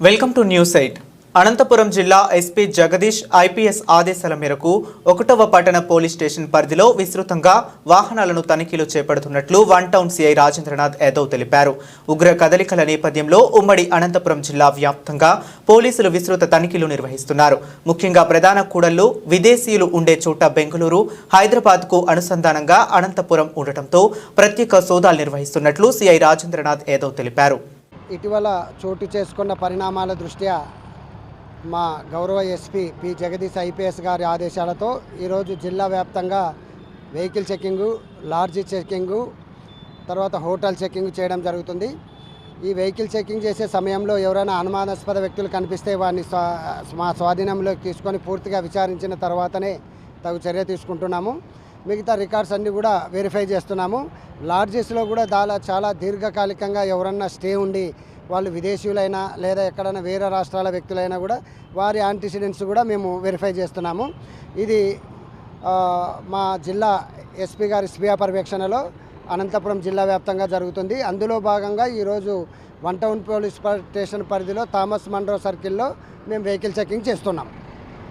Welcome to news eight. Anantapuram జిల్లా SP Jagadish IPS ఆదేశాల మేరకు ఒకటవ పట్టణ పోలీస్ స్టేషన్ పరిధిలో విస్తృతంగా వాహనాలను తనిఖీలు చేపడుతున్నట్లు one town CI Rajendranath Yadav తెలిపారు. ఉగ్ర కదలికల నేపథ్యంలో ఉమ్మడి అనంతపురం జిల్లా వ్యాప్తంగా పోలీసులు విస్తృత తనిఖీలు నిర్వహిస్తున్నారు. ముఖ్యంగా ప్రధాన కూడళ్ళు విదేశీయులు ఉండే చోట బెంగళూరు హైదరాబాద్కు అనుసంధానంగా అనంతపురం ఉండటంతో ప్రత్యేక సోదాలు నిర్వహిస్తున్నట్లు సిఐ రాజేంద్రనాథ్ యాదవ్ తెలిపారు. ఇటీవల చోటు చేసుకున్న పరిణామాల దృష్ట్యా మా గౌరవ ఎస్పీ పి. జగదీష్ ఐపీఎస్ గారి ఆదేశాలతో ఈరోజు జిల్లా వ్యాప్తంగా వెహికల్ చెక్కింగు లాడ్జీ చెక్కింగు తర్వాత హోటల్ చెక్కింగ్ చేయడం జరుగుతుంది. ఈ వెహికల్ చెక్కింగ్ చేసే సమయంలో ఎవరైనా అనుమానాస్పద వ్యక్తులు కనిపిస్తే వారిని స్వా మా స్వాధీనంలోకి తీసుకొని పూర్తిగా విచారించిన తర్వాతనే తగు చర్య తీసుకుంటున్నాము. మిగతా రికార్డ్స్ అన్నీ కూడా వెరిఫై చేస్తున్నాము. లాడ్జెస్లో కూడా దాలా చాలా దీర్ఘకాలికంగా ఎవరన్నా స్టే ఉండి వాళ్ళు విదేశీయులైనా లేదా ఎక్కడైనా వేరే రాష్ట్రాల వ్యక్తులైనా కూడా వారి యాంటిసిడెంట్స్ కూడా మేము వెరిఫై చేస్తున్నాము. ఇది మా జిల్లా ఎస్పీ గారి స్వీయ పర్యవేక్షణలో అనంతపురం జిల్లా వ్యాప్తంగా జరుగుతుంది. అందులో భాగంగా ఈరోజు వన్ టౌన్ పోలీస్ స్టేషన్ పరిధిలో థామస్ మండ్రో సర్కిల్లో మేము వెహికల్ చెకింగ్ చేస్తున్నాం.